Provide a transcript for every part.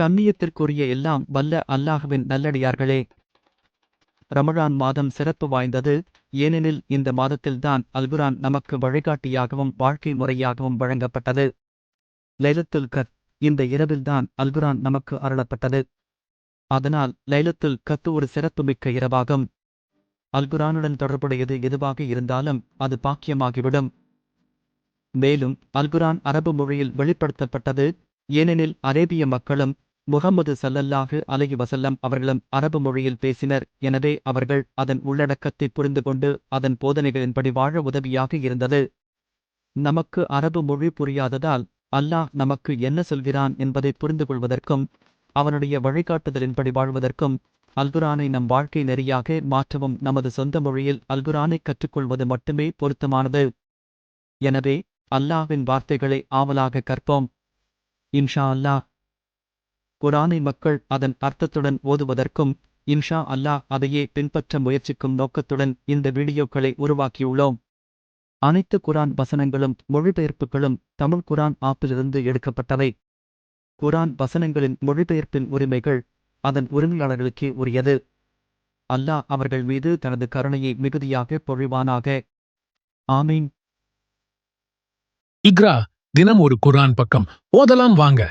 கண்ணியத்திற்குரிய எல்லாம் வல்ல அல்லாஹுவின் நல்லடியார்களே. ரமழான் மாதம் சிறப்பு வாய்ந்தது. ஏனெனில் இந்த மாதத்தில்தான் அல்குரான் நமக்கு வழிகாட்டியாகவும் வாழ்க்கை முறையாகவும் வழங்கப்பட்டது. லைலத்துல் கத் இந்த இரவில்தான் அல்குரான் நமக்கு அருளப்பட்டது. அதனால் லைலத்துல் கத்து ஒரு சிறப்புமிக்க இரவாகும். அல்குரானுடன் தொடர்புடையது எதுவாக இருந்தாலும் அது பாக்கியமாகிவிடும். மேலும் அல்குரான் அரபு மொழியில் வெளிப்படுத்தப்பட்டது. ஏனெனில் அரேபிய மக்களும் முகமது சல்லல்லாஹு அலஹி வசல்லம் அவர்களும் அரபு மொழியில் பேசினர். எனவே அவர்கள் அதன் உள்ளடக்கத்தை புரிந்து கொண்டு அதன் போதனைகளின்படி வாழ உதவியாக இருந்தது. நமக்கு அரபு மொழி புரியாததால் அல்லாஹ் நமக்கு என்ன சொல்கிறான் என்பதை புரிந்து கொள்வதற்கும் அவனுடைய வழிகாட்டுதலின்படி வாழ்வதற்கும் அல்குரானை நம் வாழ்க்கை நெறியாக மாற்றவும் நமது சொந்த மொழியில் அல்குரானை கற்றுக்கொள்வது மட்டுமே பொருத்தமானது. எனவே அல்லாஹ்வின் வார்த்தைகளை ஆவலாக கற்போம். இன்ஷா அல்லாஹ் குரானை மக்கள் அதன் அர்த்தத்துடன் ஓதுவதற்கும் இன்ஷா அல்லாஹ் அதையே பின்பற்ற முயற்சிக்கும் நோக்கத்துடன் இந்த வீடியோக்களை உருவாக்கியுள்ளோம். அனைத்து குரான் வசனங்களும் மொழிபெயர்ப்புகளும் தமிழ் குரான் ஆப்பிலிருந்து எடுக்கப்பட்டவை. குரான் வசனங்களின் மொழிபெயர்ப்பின் உரிமைகள் அதன் உரிமையாளர்களுக்கே உரியது. அல்லாஹ் அவர்கள் மீது தனது கருணையை மிகுதியாக பொழிவானாக. ஆமீன். இக்ரா தினம் ஒரு குரான் பக்கம். ஓதலாம் வாங்க.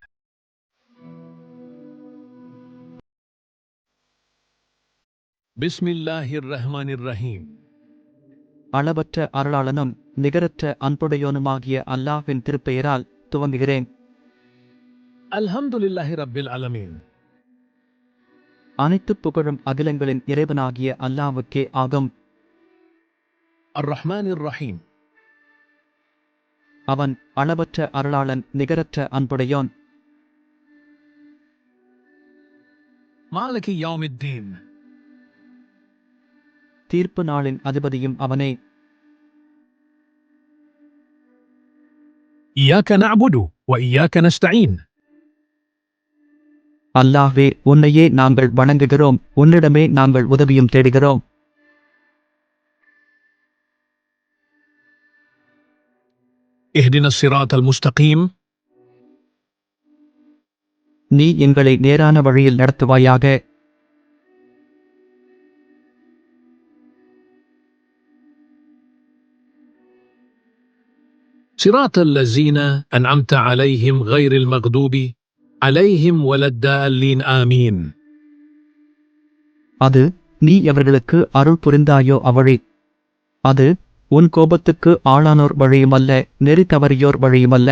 பிஸ்மில்லாஹிர் ரஹ்மானிர் ரஹீம் அளவற்ற அருளாளனும் நிகரற்ற அன்புடையோனுமாகிய அல்லாஹ்வின் திருப்பெயரால் துவங்குகிறேன். அல்ஹம்துலில்லாஹி ரப்பில் அலமீன். அனைத்து புகழும் அகிலங்களின் இறைவனாகிய அல்லாஹ்வுக்கே ஆகும். அர் ரஹ்மானிர் ரஹீம் அவன் அளவற்ற அருளாளன் நிகரற்ற அன்புடையோன். மாலிகி யௌமித்தீன். தீர்ப்பு நாளின் அதிபதியும் அவனே இய்யாக நஅபுது வ இய்யாக நஸ்தஈன் அல்லாஹ்வே உன்னையே நாங்கள் வணங்குகிறோம் உன்னிடமே நாங்கள் உதவியும் தேடுகிறோம் اهدنا الصراط المستقيم நீ எங்களை நேரான வழியில் நடத்துவாயாக صراط الذين أنعمت عليهم غير المغضوب عليهم ولا الضالين آمين அது நீ எவர்களுக்கு அருள் புரிந்தாயோ அவழி அது உன் கோபத்துக்கு ஆளானோர் வழியுமல்ல நெறி தவறியோர் வழியுமல்ல